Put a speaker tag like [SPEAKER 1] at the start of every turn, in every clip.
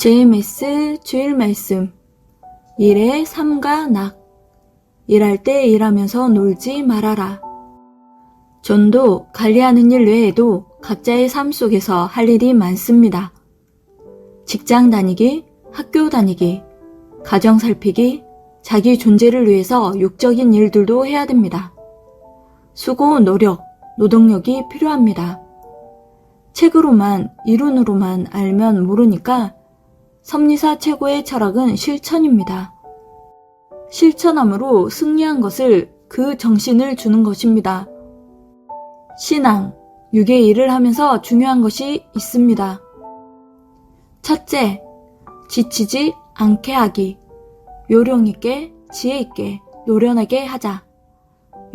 [SPEAKER 1] JMS 주일 말씀. 일의 삼가 낙. 일할 때 일하면서 놀지 말아라. 전도 관리하는 일 외에도 각자의 삶 속에서 할 일이 많습니다. 직장 다니기, 학교 다니기, 가정 살피기, 자기 존재를 위해서 육적인 일들도 해야 됩니다. 수고, 노력, 노동력이 필요합니다. 책으로만, 이론으로만 알면 모르니까 섭리사 최고의 철학은 실천입니다. 실천함으로 승리한 것을 그 정신을 주는 것입니다. 신앙, 육의 일을 하면서 중요한 것이 있습니다. 첫째, 지치지 않게 하기. 요령 있게, 지혜 있게, 노련하게 하자.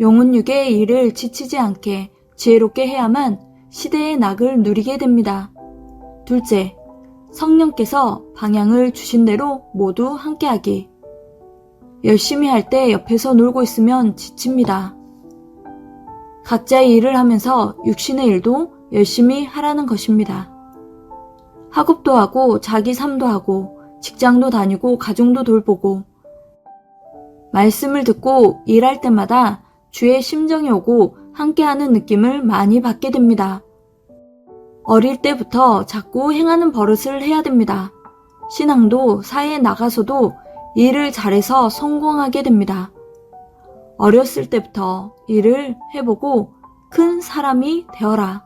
[SPEAKER 1] 영혼 육의 일을 지치지 않게 지혜롭게 해야만 시대의 낙을 누리게 됩니다. 둘째, 성령께서 방향을 주신 대로 모두 함께하기. 열심히 할 때 옆에서 놀고 있으면 지칩니다. 각자의 일을 하면서 육신의 일도 열심히 하라는 것입니다. 학업도 하고 자기 삶도 하고 직장도 다니고 가정도 돌보고 말씀을 듣고 일할 때마다 주의 심정이 오고 함께하는 느낌을 많이 받게 됩니다. 어릴 때부터 자꾸 행하는 버릇을 해야 됩니다. 신앙도 사회에 나가서도 일을 잘해서 성공하게 됩니다. 어렸을 때부터 일을 해보고 큰 사람이 되어라.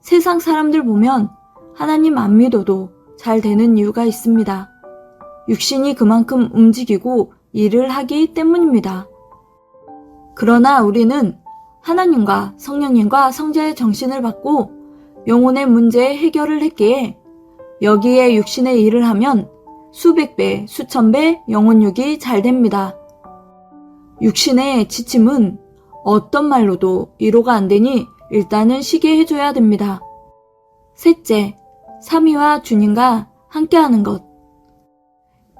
[SPEAKER 1] 세상 사람들 보면 하나님 안 믿어도 잘 되는 이유가 있습니다. 육신이 그만큼 움직이고 일을 하기 때문입니다. 그러나 우리는 하나님과 성령님과 성자의 정신을 받고 영혼의 문제의 해결을 했기에 여기에 육신의 일을 하면 수백 배, 수천 배 영혼육이 잘 됩니다. 육신의 지침은 어떤 말로도 위로가 안 되니 일단은 쉬게 해줘야 됩니다. 셋째, 삼위와 주님과 함께하는 것.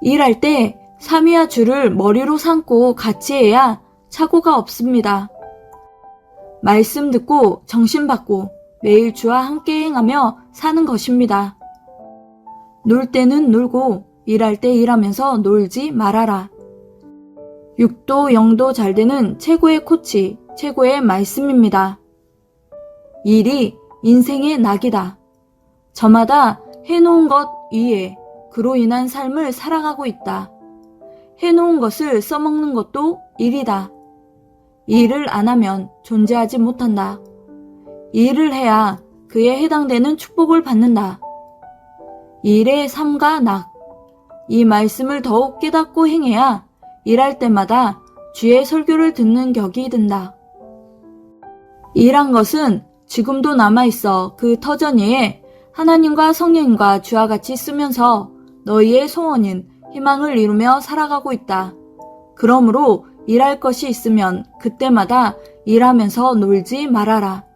[SPEAKER 1] 일할 때 삼위와 주를 머리로 삼고 같이 해야 착오가 없습니다. 말씀 듣고 정신 받고 매일 주와 함께 행하며 사는 것입니다. 놀 때는 놀고 일할 때 일하면서 놀지 말아라. 육도 영도 잘 되는 최고의 코치, 최고의 말씀입니다. 일이 인생의 낙이다. 저마다 해놓은 것 위에 그로 인한 삶을 살아가고 있다. 해놓은 것을 써먹는 것도 일이다. 일을 안 하면 존재하지 못한다. 일을 해야 그에 해당되는 축복을 받는다. 일의 삶과 낙. 이 말씀을 더욱 깨닫고 행해야 일할 때마다 주의 설교를 듣는 격이 든다. 일한 것은 지금도 남아있어 그 터전위에 하나님과 성령과 주와 같이 쓰면서 너희의 소원인 희망을 이루며 살아가고 있다. 그러므로 일할 것이 있으면 그때마다 일하면서 놀지 말아라.